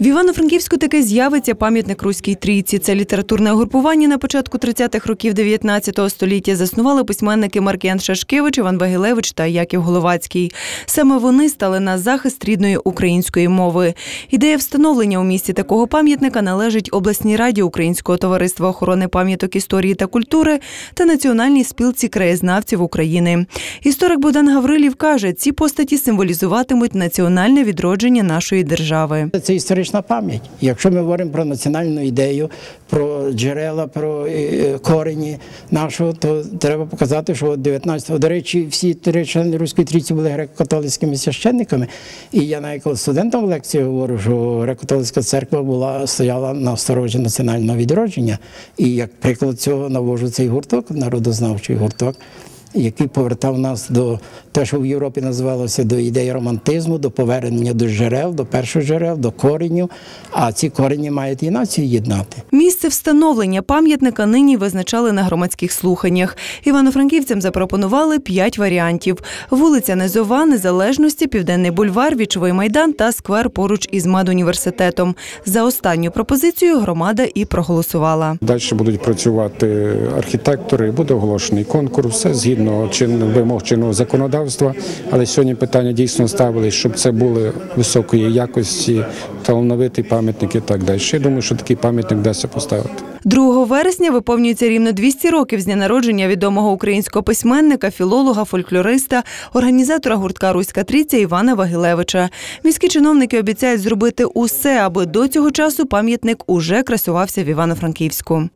В Івано-Франківську таки з'явиться пам'ятник Руській трійці. Це літературне угрупування на початку 30-х років 19 століття заснували письменники Маркіян Шашкевич, Іван Вагілевич та Яків Головацький. Саме вони стали на захист рідної української мови. Ідея встановлення у місті такого пам'ятника належить обласній раді Українського товариства охорони пам'яток історії та культури та Національній спілці краєзнавців України. Історик Богдан Гаврилів каже, ці постаті символізуватимуть національне відродження нашої держави. Це історична пам'ять. Якщо ми говоримо про національну ідею, про джерела, про е, корені нашого, то треба показати, що 19-го, до речі, всі три члени Руської трійці були греко-католицькими священниками. І я навіть коли студентам в лекції говорю, що греко-католицька церква була стояла на осторожі національного відродження. І як приклад цього навожу цей гурток, народознавчий гурток який повертав нас до те, що в Європі називалося до ідеї романтизму, до повернення до джерел, до перших джерел, до коренів. А ці корені мають і націю єднати. Місце встановлення пам'ятника нині визначали на громадських слуханнях. Івано-франківцям запропонували п'ять варіантів: вулиця Низова, Незалежності, Південний бульвар, Вічовий майдан та сквер поруч із медуніверситетом. За останню пропозицію громада і проголосувала. Далі будуть працювати архітектори, буде оголошений конкурс, все згідно чинних вимог чинного законодавства. Але сьогодні питання дійсно ставились, щоб це були високої якості, талановитий пам'ятник і так далі. Я думаю, що такий пам'ятник вдасться поставити. 2 вересня виповнюється рівно 200 років з дня народження відомого українського письменника, філолога, фольклориста, організатора гуртка Руська Трійця Івана Вагилевича. Міські чиновники обіцяють зробити усе, аби до цього часу пам'ятник уже красувався в Івано-Франківську.